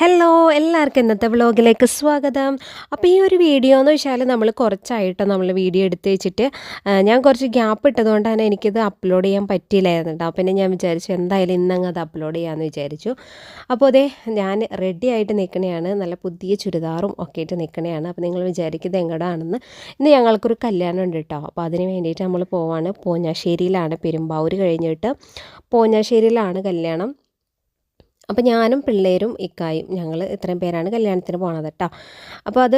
Hello എല്ലാവർക്കും ഇന്നത്തെ വ്ളോഗിലേക്ക് സ്വാഗതം. അപ്പോൾ ഈ ഒരു വീഡിയോ എന്ന് വെച്ചാൽ നമ്മൾ കുറച്ചായിട്ട് നമ്മൾ വീഡിയോ എടുത്ത് വെച്ചിട്ട് ഞാൻ കുറച്ച് ഗ്യാപ്പ് ഇട്ടതുകൊണ്ട് തന്നെ എനിക്കിത് അപ്ലോഡ് ചെയ്യാൻ പറ്റിയില്ലായിരുന്നു കേട്ടോ പിന്നെ ഞാൻ വിചാരിച്ചു എന്തായാലും ഇന്നങ്ങ് അത് അപ്ലോഡ് ചെയ്യാമെന്ന് വിചാരിച്ചു. അപ്പോൾ അതെ ഞാൻ റെഡി ആയിട്ട് നിൽക്കണയാണ് നല്ല പുതിയ ചുരിദാറും ഒക്കെ ആയിട്ട് നിൽക്കണയാണ് അപ്പോൾ നിങ്ങൾ വിചാരിക്കുന്നത് എങ്ങടാണെന്ന്. ഇന്ന് ഞങ്ങൾക്കൊരു കല്യാണം ഉണ്ട് കേട്ടോ അപ്പോൾ അതിന് വേണ്ടിയിട്ട് നമ്മൾ പോവാണ്. പോഞ്ഞാശ്ശേരിയിലാണ് പെരുമ്പാവൂർ കഴിഞ്ഞിട്ട്. പോഞ്ഞാശ്ശേരിയിലാണ് കല്യാണം. അപ്പോൾ ഞാനും പിള്ളേരും ഇക്കായും ഞങ്ങൾ ഇത്രയും പേരാണ് കല്യാണത്തിന് പോണത് കേട്ടോ. അപ്പോൾ അത്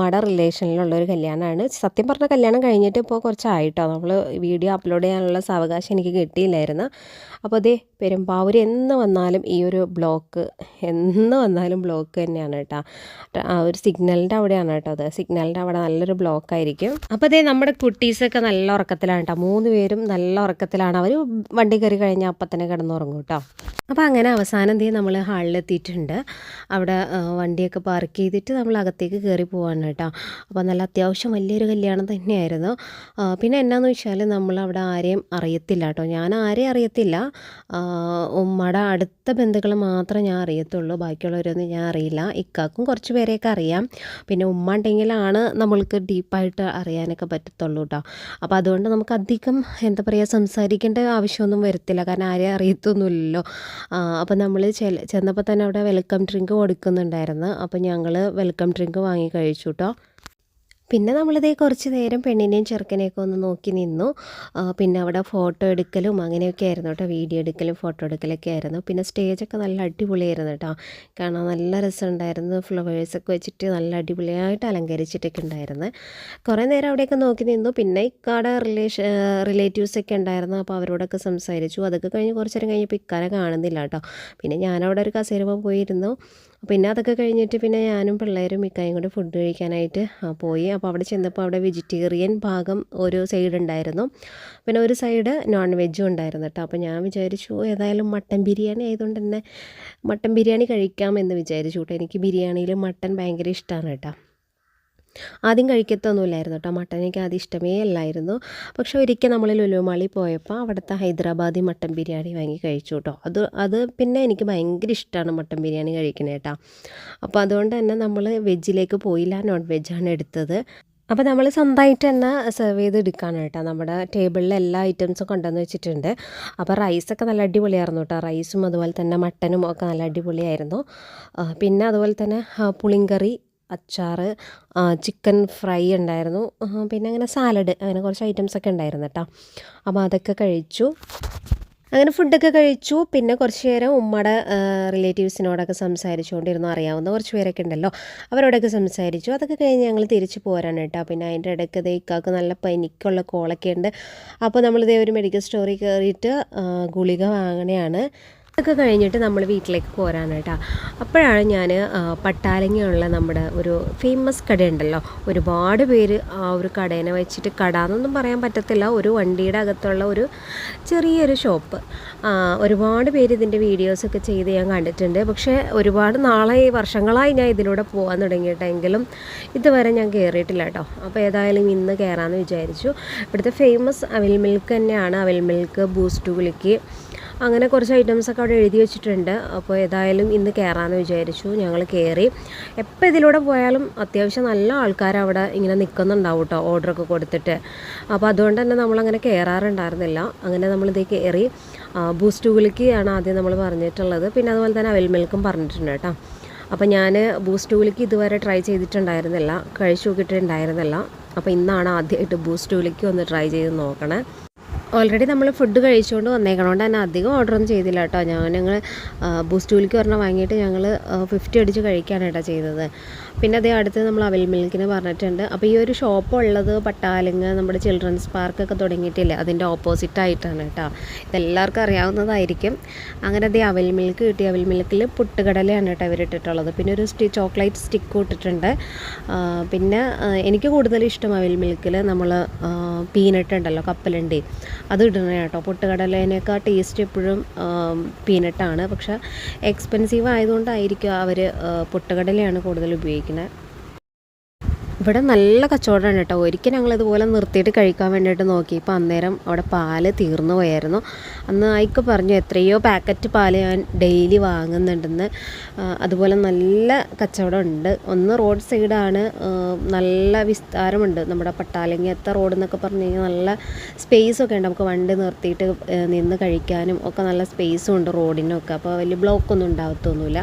മട റിലേഷനിലുള്ള ഒരു കല്യാണമാണ്. സത്യം പറഞ്ഞ കല്യാണം കഴിഞ്ഞിട്ട് ഇപ്പോൾ കുറച്ചായിട്ടോ. നമ്മൾ വീഡിയോ അപ്ലോഡ് ചെയ്യാനുള്ള സാവകാശം എനിക്ക് കിട്ടിയില്ലായിരുന്നു. അപ്പോൾ അതേ പെരുമ്പാവൂർ എന്ന് വന്നാലും ഈ ഒരു ബ്ലോക്ക് എന്ന് വന്നാലും ബ്ലോക്ക് തന്നെയാണ് കേട്ടോ. ആ ഒരു സിഗ്നലിന്റെ അവിടെയാണ് കേട്ടോ അത്. സിഗ്നലിന്റെ അവിടെ നല്ലൊരു ബ്ലോക്ക് ആയിരിക്കും അപ്പോൾ അതേ നമ്മുടെ കുട്ടീസൊക്കെ നല്ല ഉറക്കത്തിലാണ് കേട്ടോ. മൂന്ന് പേരും നല്ല ഉറക്കത്തിലാണ്. അവർ വണ്ടി കയറി കഴിഞ്ഞാൽ അപ്പം തന്നെ കിടന്നുറങ്ങും കേട്ടോ. അപ്പോൾ അങ്ങനെ അവസാനം ചെയ്യും നമ്മൾ ഹാളിലെത്തിയിട്ടുണ്ട്. അവിടെ വണ്ടിയൊക്കെ പാർക്ക് ചെയ്തിട്ട് നമ്മൾ അകത്തേക്ക് കയറി പോവാണ് കേട്ടോ. അപ്പോൾ നല്ല അത്യാവശ്യം വലിയൊരു കല്യാണം തന്നെയായിരുന്നു. പിന്നെ എന്നാന്ന് വെച്ചാൽ നമ്മൾ അവിടെ ആരെയും അറിയത്തില്ല കേട്ടോ. ഞാൻ ആരെയും അറിയത്തില്ല. ഉമ്മയുടെ അടുത്ത ബന്ധുക്കൾ മാത്രമേ ഞാൻ അറിയത്തുള്ളൂ. ബാക്കിയുള്ളവരൊന്നും ഞാൻ അറിയില്ല. ഇക്കാക്കും കുറച്ച് പേരെയൊക്കെ അറിയാം. പിന്നെ ഉമ്മ ഉണ്ടെങ്കിലാണ് നമ്മൾക്ക് ഡീപ്പായിട്ട് അറിയാനൊക്കെ പറ്റത്തുള്ളൂ കേട്ടോ. അപ്പോൾ അതുകൊണ്ട് നമുക്ക് അധികം എന്താ പറയുക സംസാരിക്കേണ്ട ആവശ്യമൊന്നും വരത്തില്ല. കാരണം ആരെയും അറിയത്തൊന്നുമില്ലല്ലോ. അപ്പോൾ നമ്മൾ ചെന്നപ്പോൾ തന്നെ അവിടെ വെൽക്കം ഡ്രിങ്ക് കൊടുക്കുന്നുണ്ടായിരുന്നു. അപ്പോൾ ഞങ്ങൾ വെൽക്കം ഡ്രിങ്ക് വാങ്ങി കഴിച്ചു കേട്ടോ പിന്നെ നമ്മളിതേ കുറച്ച് നേരം പെണ്ണിനെയും ചെറുക്കനെയൊക്കെ ഒന്ന് നോക്കി നിന്നു. പിന്നെ അവിടെ ഫോട്ടോ എടുക്കലും അങ്ങനെയൊക്കെ ആയിരുന്നു കേട്ടോ. വീഡിയോ എടുക്കലും ഫോട്ടോ എടുക്കലൊക്കെ ആയിരുന്നു. പിന്നെ സ്റ്റേജൊക്കെ നല്ല അടിപൊളിയായിരുന്നു കേട്ടോ. കാണാൻ നല്ല രസമുണ്ടായിരുന്നു. ഫ്ലവേഴ്സൊക്കെ വെച്ചിട്ട് നല്ല അടിപൊളിയായിട്ട് അലങ്കരിച്ചിട്ടൊക്കെ ഉണ്ടായിരുന്നു. കുറേ നേരം അവിടെയൊക്കെ നോക്കി നിന്നു. പിന്നെ ഇക്കാടെ റിലേഷൻ റിലേറ്റീവ്സൊക്കെ ഉണ്ടായിരുന്നു. അപ്പോൾ അവരോടൊക്കെ സംസാരിച്ചു. അതൊക്കെ കഴിഞ്ഞ് കുറച്ച് നേരം കഴിഞ്ഞപ്പോൾ ഇക്കാനെ കാണുന്നില്ല കേട്ടോ. പിന്നെ ഞാനവിടെ ഒരു കസേരമ പോയിരുന്നു. പിന്നെ അതൊക്കെ കഴിഞ്ഞിട്ട് പിന്നെ ഞാനും പിള്ളേരും ഇക്കായും കൂടെ ഫുഡ് കഴിക്കാനായിട്ട് പോയി. അപ്പോൾ അവിടെ ചെന്നപ്പോൾ അവിടെ വെജിറ്റേറിയൻ ഭാഗം ഒരു സൈഡ് ഉണ്ടായിരുന്നു. പിന്നെ ഒരു സൈഡ് നോൺ വെജും ഉണ്ടായിരുന്നു കേട്ടോ. അപ്പോൾ ഞാൻ വിചാരിച്ചു ഏതായാലും മട്ടൻ ബിരിയാണി ആയതുകൊണ്ട് തന്നെ മട്ടൻ ബിരിയാണി കഴിക്കാമെന്ന് വിചാരിച്ചു കേട്ടോ. എനിക്ക് ബിരിയാണിയിൽ മട്ടൻ ഭയങ്കര ഇഷ്ടമാണ് കേട്ടോ. ആദ്യം കഴിക്കത്തൊന്നുമില്ലായിരുന്നു കേട്ടോ മട്ടൻ എനിക്ക് ആദ്യം ഇഷ്ടമേ അല്ലായിരുന്നു. പക്ഷേ ഒരിക്കൽ നമ്മൾ ലുലുമാളി പോയപ്പോൾ അവിടുത്തെ ഹൈദരാബാദി മട്ടൻ ബിരിയാണി വാങ്ങി കഴിച്ചു കേട്ടോ. അത് അത് പിന്നെ എനിക്ക് ഭയങ്കര ഇഷ്ടമാണ് മട്ടൻ ബിരിയാണി കഴിക്കണേ കേട്ടോ. അപ്പോൾ അതുകൊണ്ട് തന്നെ നമ്മൾ വെജിലേക്ക് പോയില്ല നോൺ വെജാണ് എടുത്തത്. അപ്പോൾ നമ്മൾ സ്വന്തമായിട്ട് തന്നെ സെർവ് ചെയ്ത് എടുക്കാനാണ് കേട്ടോ. നമ്മുടെ ടേബിളിൽ എല്ലാ ഐറ്റംസും കൊണ്ടുവന്ന് വെച്ചിട്ടുണ്ട്. അപ്പോൾ റൈസൊക്കെ നല്ല അടിപൊളിയായിരുന്നു കേട്ടോ. റൈസും അതുപോലെ തന്നെ മട്ടനും ഒക്കെ നല്ല അടിപൊളിയായിരുന്നു. പിന്നെ അതുപോലെ തന്നെ പുളിങ്കറി അച്ചാർ ചിക്കൻ ഫ്രൈ ഉണ്ടായിരുന്നു. പിന്നെ അങ്ങനെ സാലഡ് അങ്ങനെ കുറച്ച് ഐറ്റംസ് ഒക്കെ ഉണ്ടായിരുന്നു കേട്ടോ. അപ്പോൾ അതൊക്കെ കഴിച്ചു. അങ്ങനെ ഫുഡൊക്കെ കഴിച്ചു. പിന്നെ കുറച്ച് നേരം ഉമ്മയുടെ റിലേറ്റീവ്സിനോടൊക്കെ സംസാരിച്ചുകൊണ്ടിരുന്നു. അറിയാവുന്ന കുറച്ച് പേരൊക്കെ ഉണ്ടല്ലോ. അവരോടൊക്കെ സംസാരിച്ചു. അതൊക്കെ കഴിഞ്ഞ് ഞങ്ങൾ തിരിച്ച് പോരാണ് കേട്ടോ. പിന്നെ അതിന്റെ ഇടയ്ക്ക് ദേ ഇക്കാക്ക് നല്ല പനിക്കുള്ള കോളൊക്കെ ഉണ്ട്. അപ്പോൾ നമ്മളിതേ ഒരു മെഡിക്കൽ സ്റ്റോറിൽ കയറിയിട്ട് ഗുളിക വാങ്ങണയാണ്. അതൊക്കെ കഴിഞ്ഞിട്ട് നമ്മൾ വീട്ടിലേക്ക് പോരാണ് കേട്ടോ. അപ്പോഴാണ് ഞാൻ പട്ടാലങ്ങിയുള്ള നമ്മുടെ ഒരു ഫേമസ് കടയുണ്ടല്ലോ ഒരുപാട് പേര് ആ ഒരു കടേനെ വെച്ചിട്ട് കട എന്നൊന്നും പറയാൻ പറ്റത്തില്ല. ഒരു വണ്ടിയുടെ അകത്തുള്ള ഒരു ചെറിയൊരു ഷോപ്പ് ഒരുപാട് പേര് ഇതിന്റെ വീഡിയോസൊക്കെ ചെയ്ത് ഞാൻ കണ്ടിട്ടുണ്ട്. പക്ഷേ ഒരുപാട് നാളായി വർഷങ്ങളായി ഞാൻ ഇതിലൂടെ പോകാൻ തുടങ്ങിയിട്ടെങ്കിലും ഇതുവരെ ഞാൻ കയറിയിട്ടില്ല കേട്ടോ. അപ്പോൾ ഏതായാലും ഇന്ന് കയറാമെന്ന് വിചാരിച്ചു. ഇവിടുത്തെ ഫേമസ് അവിൽ മിൽക്ക് തന്നെയാണ്. അവിൽ മിൽക്ക് ബൂസ്റ്റ് കുലിക്ക് അങ്ങനെ കുറച്ച് ഐറ്റംസൊക്കെ അവിടെ എഴുതി വെച്ചിട്ടുണ്ട്. അപ്പോൾ ഏതായാലും ഇന്ന് കയറാമെന്ന് വിചാരിച്ചു. ഞങ്ങൾ കയറി എപ്പോൾ ഇതിലൂടെ പോയാലും അത്യാവശ്യം നല്ല ആൾക്കാർ അവിടെ ഇങ്ങനെ നിൽക്കുന്നുണ്ടാവും കേട്ടോ ഓർഡറൊക്കെ കൊടുത്തിട്ട്. അപ്പോൾ അതുകൊണ്ട് തന്നെ നമ്മളങ്ങനെ കയറാറുണ്ടായിരുന്നില്ല അങ്ങനെ നമ്മളിതേ കയറി ബൂസ്റ്റ് ഗുലിക്കാണ് ആദ്യം നമ്മൾ പറഞ്ഞിട്ടുള്ളത്. പിന്നെ അതുപോലെ തന്നെ അവൽ മിൽക്കും പറഞ്ഞിട്ടുണ്ട് കേട്ടോ. അപ്പോൾ ഞാൻ ബൂസ്റ്റ് ഗുലിക്ക് ഇതുവരെ ട്രൈ ചെയ്തിട്ടുണ്ടായിരുന്നില്ല. കഴിച്ചു നോക്കിയിട്ടുണ്ടായിരുന്നില്ല അപ്പോൾ ഇന്നാണ് ആദ്യമായിട്ട് ബൂസ്റ്റ് ഗുലിക്ക് ഒന്ന് ട്രൈ ചെയ്ത് നോക്കണേ. ഓൾറെഡി നമ്മൾ ഫുഡ് കഴിച്ചുകൊണ്ട് വന്നേക്കണോണ്ട് തന്നെ അധികം ഓർഡറൊന്നും ചെയ്തില്ല കേട്ടോ. ഞാൻ ഞങ്ങൾ ബൂസ്റ്റ് ഗുലിക്ക് പറഞ്ഞാൽ വാങ്ങിയിട്ട് ഞങ്ങൾ ഫിഫ്റ്റി അടിച്ച് കഴിക്കാനാണ് കേട്ടോ ചെയ്തത്. പിന്നെ അതേ അടുത്ത് നമ്മൾ അവൽ മിൽക്കിന് പറഞ്ഞിട്ടുണ്ട്. അപ്പോൾ ഈ ഒരു ഷോപ്പ് ഉള്ളത് പട്ടാലിങ് നമ്മുടെ ചിൽഡ്രൻസ് പാർക്കൊക്കെ തുടങ്ങിയിട്ടില്ലേ അതിന്റെ ഓപ്പോസിറ്റ് ആയിട്ടാണ് കേട്ടോ. ഇതെല്ലാവർക്കും അറിയാവുന്നതായിരിക്കും. അങ്ങനെ അതേ അവൽ മിൽക്ക് കിട്ടി. അവൽ മിൽക്കിൽ പുട്ടുകടലയാണ് കേട്ടോ ഇവരിട്ടിട്ടുള്ളത് പിന്നെ ഒരു സ്റ്റി ചോക്ലേറ്റ് സ്റ്റിക്ക് ഇട്ടിട്ടുണ്ട്. പിന്നെ എനിക്ക് കൂടുതൽ ഇഷ്ടം അവൽ മിൽക്കിൽ നമ്മൾ പീനട്ട് ഉണ്ടല്ലോ കപ്പലണ്ടി. അത് ഇടണേ കേട്ടോ. പൊട്ടുകടലേനേക്കാൾ ടേസ്റ്റ് എപ്പോഴും പീനട്ടാണ് പക്ഷേ എക്സ്പെൻസീവ് ആയതുകൊണ്ടായിരിക്കും അവർ പൊട്ടുകടലയാണ് കൂടുതൽ ഉപയോഗിക്കുന്നത്. ഇവിടെ നല്ല കച്ചവടമാണ് കേട്ടോ. ഒരിക്കൽ ഞങ്ങൾ ഇതുപോലെ നിർത്തിയിട്ട് കഴിക്കാൻ വേണ്ടിയിട്ട് നോക്കിയപ്പോൾ അന്നേരം അവിടെ പാൽ തീർന്നു പോയായിരുന്നു. അന്ന് ആയിക്ക് പറഞ്ഞു എത്രയോ പാക്കറ്റ് പാൽ ഞാൻ ഡെയിലി വാങ്ങുന്നുണ്ടെന്ന്. അതുപോലെ നല്ല കച്ചവടം ഉണ്ട് ഒന്ന് റോഡ് സൈഡാണ് നല്ല വിസ്താരമുണ്ട്. നമ്മുടെ പട്ടാലങ്ങത്തെ റോഡ് എന്നൊക്കെ പറഞ്ഞു കഴിഞ്ഞാൽ നല്ല സ്പേസൊക്കെ ഉണ്ട്. നമുക്ക് വണ്ടി നിർത്തിയിട്ട് നിന്ന് കഴിക്കാനും ഒക്കെ നല്ല സ്പേസും ഉണ്ട് റോഡിനൊക്കെ അപ്പോൾ വലിയ ബ്ലോക്കൊന്നും ഉണ്ടാകത്തൊന്നുമില്ല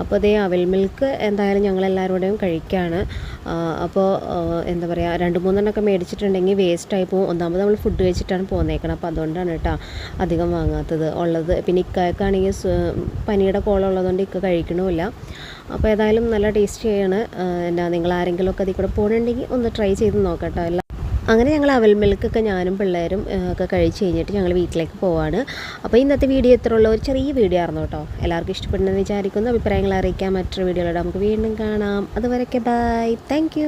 അപ്പോൾ അതേ അവൽ മിൽക്ക് എന്തായാലും ഞങ്ങൾ എല്ലാവരോടെയും കഴിക്കുകയാണ് അപ്പോൾ എന്താ പറയുക രണ്ട് മൂന്നെണ്ണമൊക്കെ മേടിച്ചിട്ടുണ്ടെങ്കിൽ വേസ്റ്റായി പോകും. ഒന്നാമത് നമ്മൾ ഫുഡ് കഴിച്ചിട്ടാണ് പോന്നേക്കണം അപ്പോൾ അതുകൊണ്ടാണ് കേട്ടോ അധികം വാങ്ങാത്തത് ഉള്ളത്. പിന്നെ ഇക്കായക്കാണെങ്കിൽ പനിയുടെ കോളുള്ളതുകൊണ്ട് ഇക്ക കഴിക്കണമില്ല. അപ്പോൾ ഏതായാലും നല്ല ടേസ്റ്റിയാണ് എന്താ നിങ്ങൾ ആരെങ്കിലുമൊക്കെ അതിൽ കൂടെ പോകണമെങ്കിൽ ഒന്ന് ട്രൈ ചെയ്ത് നോക്കട്ടോ. അങ്ങനെ ഞങ്ങൾ അവൽ മിൽക്കൊക്കെ ഞാനും പിള്ളേരും ഒക്കെ കഴിച്ച് കഴിഞ്ഞിട്ട് ഞങ്ങൾ വീട്ടിലേക്ക് പോവാണ്. അപ്പോൾ ഇന്നത്തെ വീഡിയോ ഇത്ര ഉള്ള. ഒരു ചെറിയ വീഡിയോ ആയിരുന്നു കേട്ടോ. എല്ലാവർക്കും ഇഷ്ടപ്പെടുന്നത് വിചാരിക്കുന്നു. അഭിപ്രായങ്ങൾ അറിയിക്കാൻ മറ്റൊരു വീഡിയോയിലൂടെ നമുക്ക് വീണ്ടും കാണാം. അതുവരെയൊക്കെ ബൈ താങ്ക്